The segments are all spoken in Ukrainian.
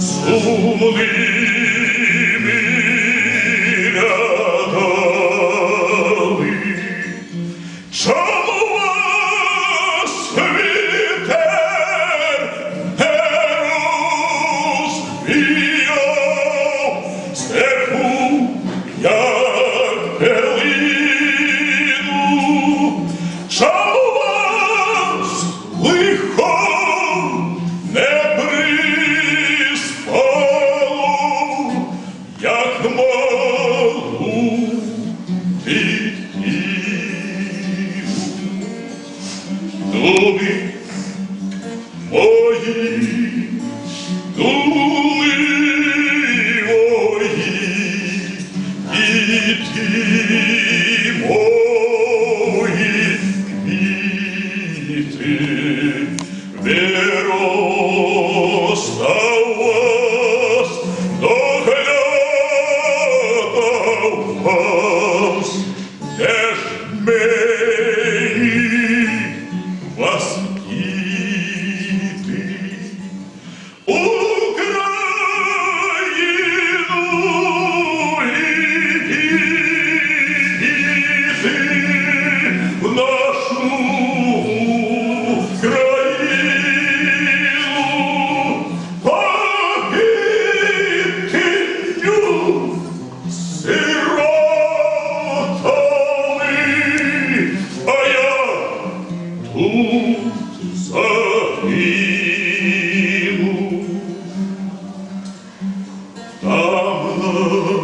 Чому вас вітер love.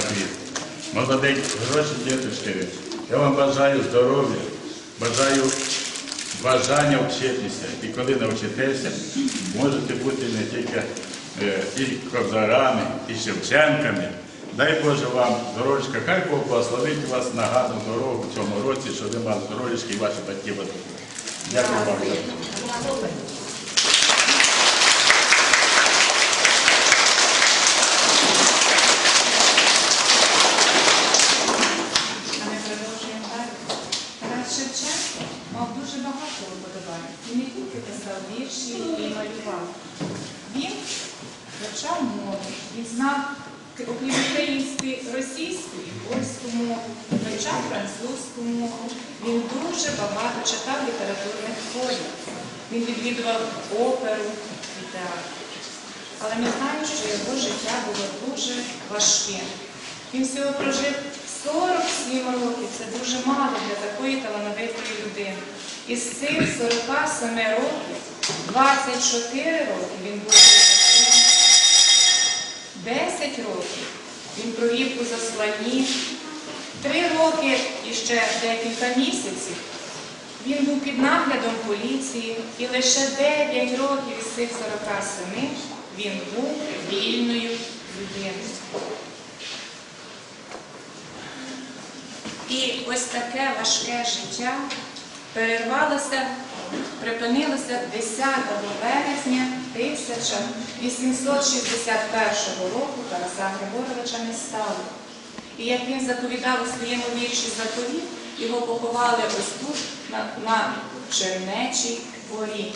Тобі, ну, дякую. Молодий, діточки. Я вам бажаю здоров'я, бажаю бажання вчитися. І коли навчитеся, можете бути не тільки е, і кобзарами, і Шевченками. Дай Боже вам здоров'ячка, хай Бог благословить вас на гарну дорогу в цьому році, щоб ви мали здоров'ячки і ваші батьки. Дякую вам. А ми продовжуємо далі. Тарас Шевченко мав дуже багато уподобань. Він не тільки писав вірші і малював. Він мову, він знав окрім української, російську і польську мову, вивчав французьку мову. Він дуже багато читав літературних творів. Він відвідував оперу і театр. Але ми знаємо, що його життя було дуже важким. Він всього прожив 47 років. Це дуже мало для такої талановитої людини. Із цих 47 років 24 роки він був 10 років. Він провів у засланні, 3 роки і ще декілька місяців. Він був під наглядом поліції, і лише 9 років із цих 47 він був вільною людиною. І ось таке важке життя перервалося, припинилося 10 березня 1861 року Тараса Григоровича не стало. І як він заповідав у своєму вірші заповіт, його поховали ось тут, на, на Чернечій горі.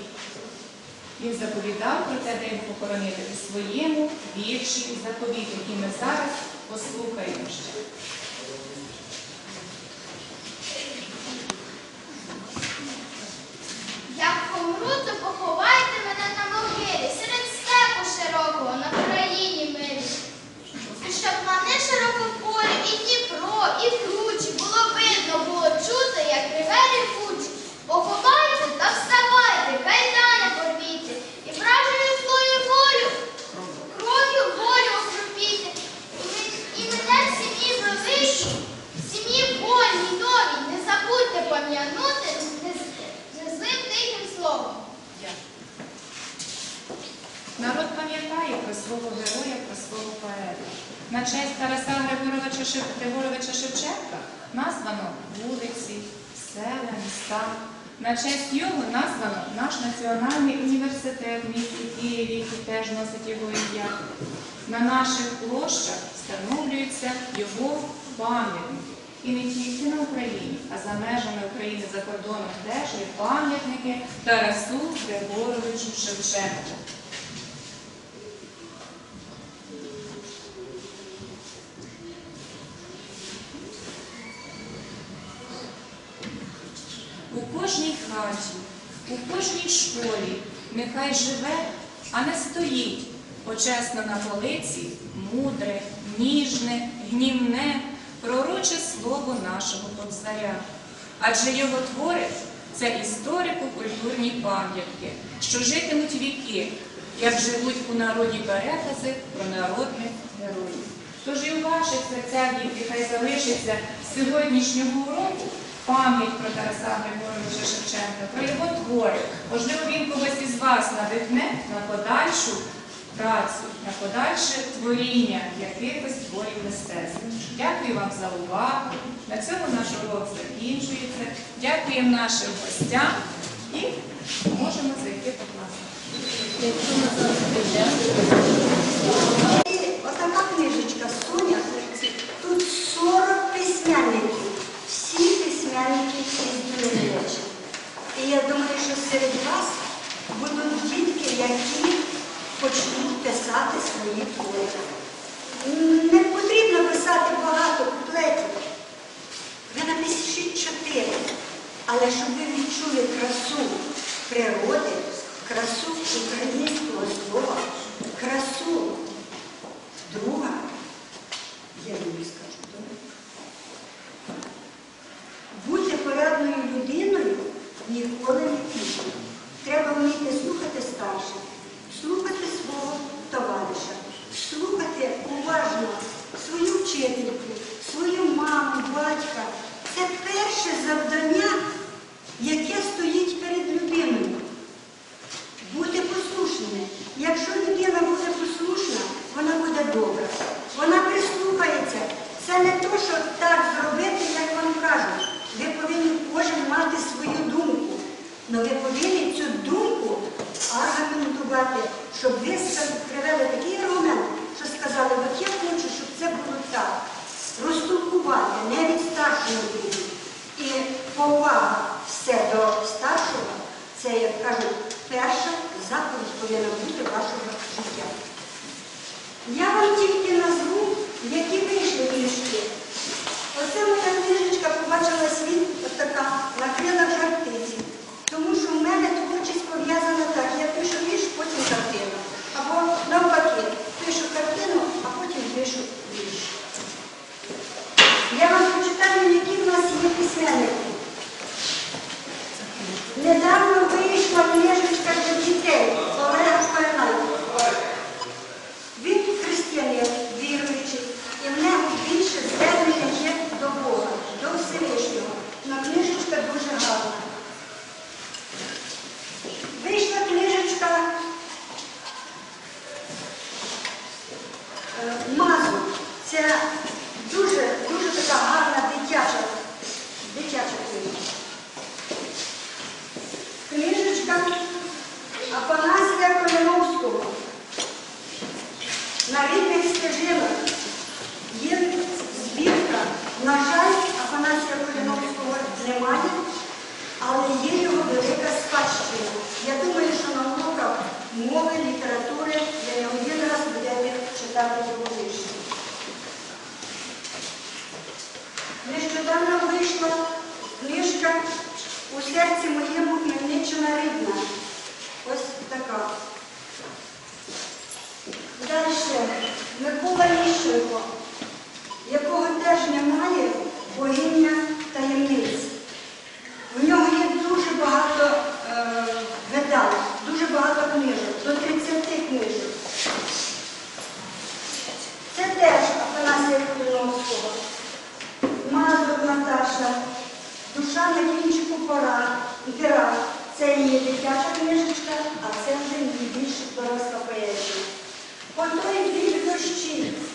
Він заповідав про те, де його похоронити у своєму вірші заповіт, який ми зараз послухаємо ще. Широкого, на країні милі. І щоб мене широко полі, і Дніпро, і кручі, На честь Тараса Григоровича, Шев... Шевченка названо вулиці, села, міста. На честь його названо наш національний університет в місті Києві, який теж носить його ім'я. На наших площах встановлюються його пам'ятники. І не тільки на Україні, а за межами України за кордоном теж є пам'ятники Тарасу Григоровичу Шевченку. Нехай живе, а не стоїть почесно на полиці мудре, ніжне, гнівне, пророче слово нашого кобзаря. Адже його твори це історико-культурні пам'ятки, що житимуть віки, як живуть у народі перекази про народних героїв. Тож і у ваших серцях діти, хай залишиться з сьогоднішнього уроку пам'ять про Тараса Григоровича Шевченка, про його твори. Можливо, він когось із вас надихне на подальшу працю, на подальше творіння якихось творів мистецтва. Дякую вам за увагу. На цьому наш урок закінчується. Дякуємо нашим гостям і можемо зайти по класу. Отака книжечка Соня. Тут 40 письменників. І я думаю, що серед вас будуть дітки, які почнуть писати свої твори. Не потрібно писати багато куплетів. Ви напишіть чотири. Але щоб ви відчули красу природи, красу українського слова, красу Далі Микола Мішико, якого теж немає богиня таємниць. У нього є дуже багато е, медал, дуже багато книжок, до 30 книжок. Це теж Афанасія Кулиновського, Мазур Наташа, душа на кінчику пора, гера. Це її дитяча книжечка, а це вже її більш доросла. Quanto é que dos times.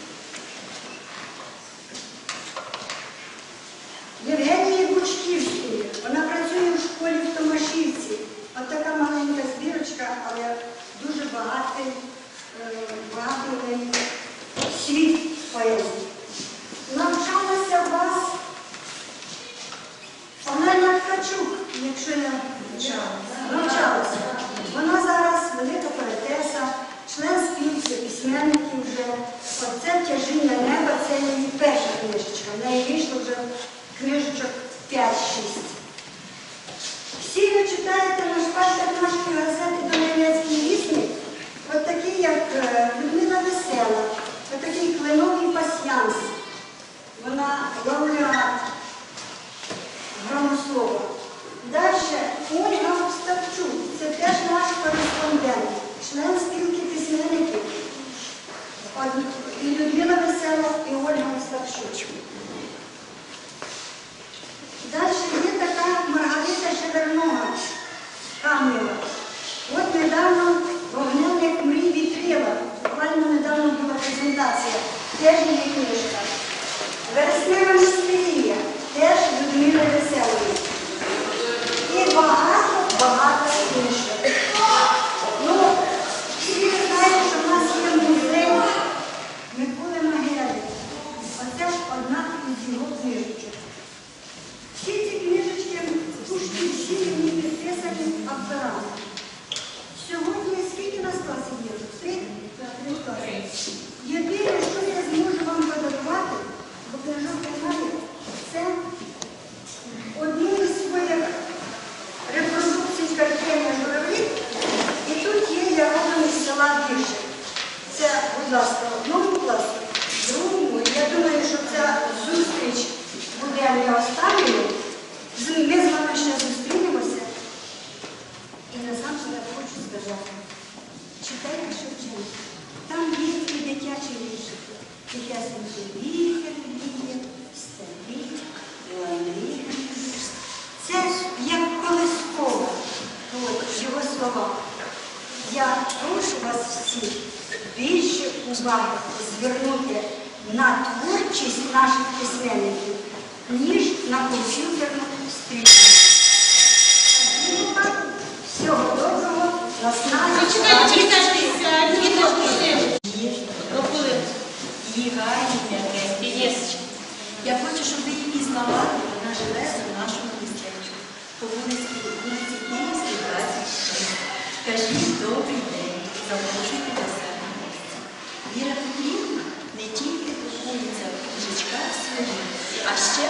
Чудесні віхер віє, старі, лани. Це ж як колискова його слова. Я прошу вас всіх більше уваги звернути на творчість наших письменників, ніж на комп'ютерну стрічку. по вулиці Київській, 26. Кажіть добрий день, запрошуйте до себе місця. Віра не тільки купується в книжечках своїх, а ще